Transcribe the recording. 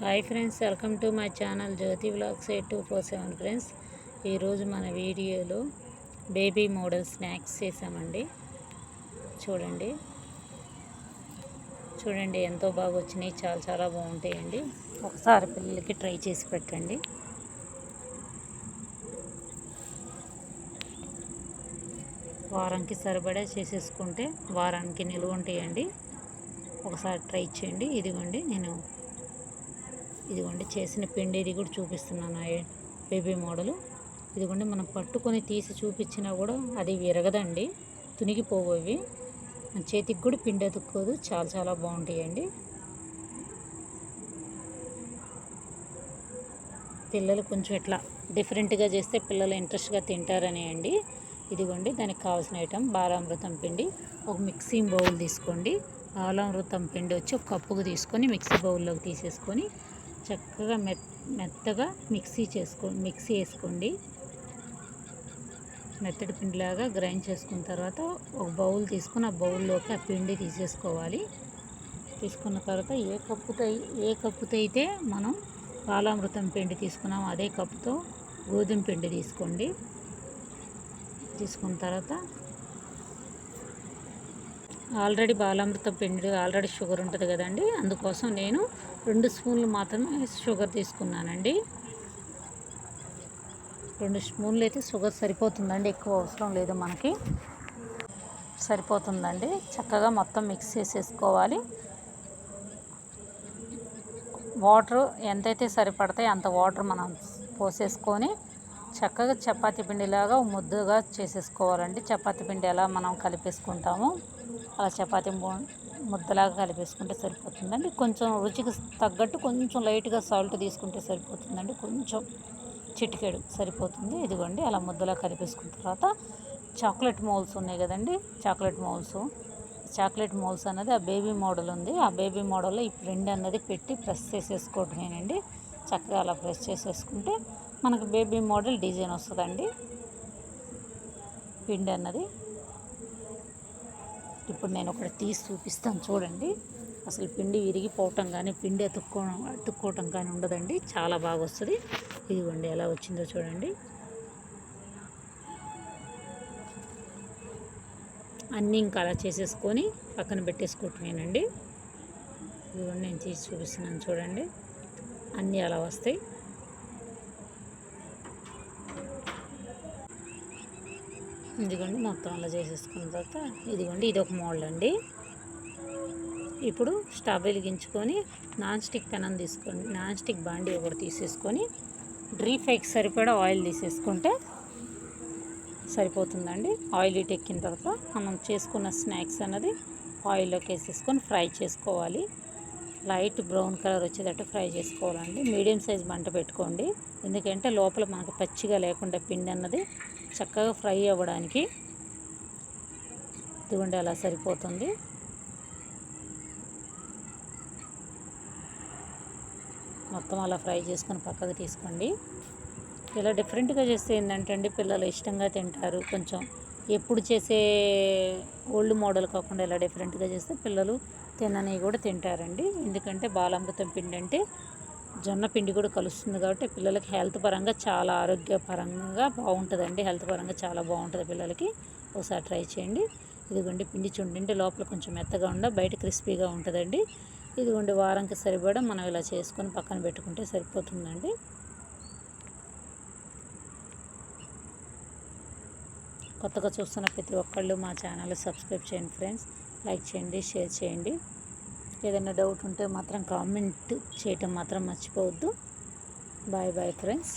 Hi friends welcome to my channel Jyothi blogs eight two four seven friends. ఈరోజు మన వీడియోలో baby model snacks చేసామండి. చూడండి. చూడండి ఎంతో బాగా వచ్చినాయి. చాలా చాలా బాగుంటాయండి. ఒకసారి పిల్లలకి ట్రై చేసి పెట్టండి. వారానికి సరిపడా చేసేసుకుంటే వారానికి నిలువ ఉంటాయండి. ఒకసారి ట్రై చేయండి. ఇదిగోండి నేను ఇదిగోండి చేసిన పిండి ఇది కూడా చూపిస్తున్నాను బేబీ మోడలు. ఇదిగోండి మనం పట్టుకొని తీసి చూపించినా కూడా అది విరగదండి తునిగిపోవి చేతికి కూడా పిండి అతుక్కోదు చాలా చాలా బాగుంటాయండి. పిల్లలు కొంచెం ఇట్లా డిఫరెంట్గా చేస్తే పిల్లలు ఇంట్రెస్ట్గా తింటారని అండి. ఇదిగోండి దానికి కావాల్సిన ఐటమ్ బాలామృతం పిండి ఒక మిక్సీ బౌల్ తీసుకోండి. బాలామృతం పిండి వచ్చి ఒక కప్పుకు తీసుకొని మిక్సీ బౌల్లోకి తీసేసుకొని చక్కగా మెత్ మెత్తగా మిక్సీ చేసుకో మిక్సీ వేసుకోండి. మెత్తడి పిండిలాగా గ్రైండ్ చేసుకున్న తర్వాత ఒక బౌల్ తీసుకుని ఆ బౌల్లోకి ఆ పిండి తీసేసుకోవాలి. తీసుకున్న తర్వాత ఏ కప్పుతో ఏ కప్పుతో అయితే మనం బాలామృతం పిండి తీసుకున్నామో అదే కప్పుతో గోధుమ పిండి తీసుకోండి. తీసుకున్న తర్వాత ఆల్రెడీ బాలామృతం పిండి ఆల్రెడీ షుగర్ ఉంటుంది కదండి. అందుకోసం నేను రెండు స్పూన్లు మాత్రమే షుగర్ తీసుకున్నానండి. రెండు స్పూన్లు అయితే షుగర్ సరిపోతుందండి. ఎక్కువ అవసరం లేదు మనకి. సరిపోతుందండి. చక్కగా మొత్తం మిక్స్ చేసేసుకోవాలి. వాటర్ ఎంతైతే సరిపడతాయి అంత వాటర్ మనం పోసేసుకొని చక్కగా చపాతీ పిండిలాగా ముద్దుగా చేసేసుకోవాలండి. చపాతీ పిండి ఎలా మనం కలిపేసుకుంటామో అలా చపాతీ ముద్దలాగా కలిపేసుకుంటే సరిపోతుందండి. కొంచెం రుచికి తగ్గట్టు కొంచెం లైట్గా సాల్ట్ తీసుకుంటే సరిపోతుందండి. కొంచెం చిటికెడు సరిపోతుంది. ఇదిగోండి అలా ముద్దలా కలిపేసుకున్న తర్వాత చాక్లెట్ మోల్స్ ఉన్నాయి కదండి. చాక్లెట్ మోల్స్ చాక్లెట్ మోల్స్ అన్నది ఆ బేబీ మోడల్ ఉంది. ఆ బేబీ మోడల్లో ఈ ప్రింట్ అన్నది పెట్టి ప్రెస్ చేసేసుకోవటమేనండి. చక్కగా అలా ప్రెస్ చేసేసుకుంటే మనకు బేబీ మోడల్ డిజైన్ వస్తుందండి. పిండి అన్నది. ఇప్పుడు నేను ఒకటి తీసి చూపిస్తాను చూడండి. అసలు పిండి విరిగిపోవటం కానీ పిండి అతుక్కో అతుక్కోవటం కానీ ఉండదండి. చాలా బాగా వస్తుంది. ఇదిగోండి ఎలా వచ్చిందో చూడండి. అన్నీ ఇంకా అలా చేసేసుకొని పక్కన పెట్టేసుకోవటమేనండి. ఇదిగోండి నేను తీసి చూపిస్తున్నాను చూడండి. అన్నీ అలా వస్తాయి. ఇదిగోండి మొత్తం అలా చేసేసుకున్న తర్వాత ఇదిగోండి ఇది ఒక మోల్డ్ అండి. ఇప్పుడు స్టవ్ వెలిగించుకొని నాన్ స్టిక్ పెనం తీసుకొని నాన్ స్టిక్ బాండీ ఒకటి తీసేసుకొని డ్రీ ఫ్రైకి సరిపడా ఆయిల్ తీసేసుకుంటే సరిపోతుందండి. ఆయిల్ ఇటు ఎక్కిన తర్వాత మనం చేసుకున్న స్నాక్స్ అన్నది ఆయిల్లోకి వేసేసుకొని ఫ్రై చేసుకోవాలి. లైట్ బ్రౌన్ కలర్ వచ్చేటట్టు ఫ్రై చేసుకోవాలండి. మీడియం సైజ్ మంట పెట్టుకోండి. ఎందుకంటే లోపల మనకు పచ్చిగా లేకుండా పిండి అన్నది చక్కగా ఫ్రై అవ్వడానికి ఇదిగోండి అలా సరిపోతుంది. మొత్తం అలా ఫ్రై చేసుకొని పక్కకు తీసుకోండి. ఇలా డిఫరెంట్గా చేస్తే ఏంటంటే అండి పిల్లలు ఇష్టంగా తింటారు. కొంచెం ఎప్పుడు చేసే ఓల్డ్ మోడల్ కాకుండా ఇలా డిఫరెంట్గా చేస్తే పిల్లలు తినని కూడా తింటారండి. ఎందుకంటే బాలామృతం పిండి అంటే జొన్న పిండి కూడా కలుస్తుంది కాబట్టి పిల్లలకి హెల్త్ పరంగా చాలా ఆరోగ్యపరంగా బాగుంటుందండి. హెల్త్ పరంగా చాలా బాగుంటుంది పిల్లలకి. ఒకసారి ట్రై చేయండి. ఇదిగోండి పిండి చుండింటే లోపల కొంచెం మెత్తగా ఉండ బయట క్రిస్పీగా ఉంటుందండి. ఇదిగోండి వారంకి సరిపడా మనం ఇలా చేసుకొని పక్కన పెట్టుకుంటే సరిపోతుందండి. కొత్తగా చూస్తున్న ప్రతి ఒక్కళ్ళు మా ఛానల్ సబ్స్క్రైబ్ చేయండి ఫ్రెండ్స్. లైక్ చేయండి షేర్ చేయండి. ఏదైనా డౌట్ ఉంటే మాత్రం కామెంట్ చేయటం మాత్రం మర్చిపోవద్దు. Bye bye friends.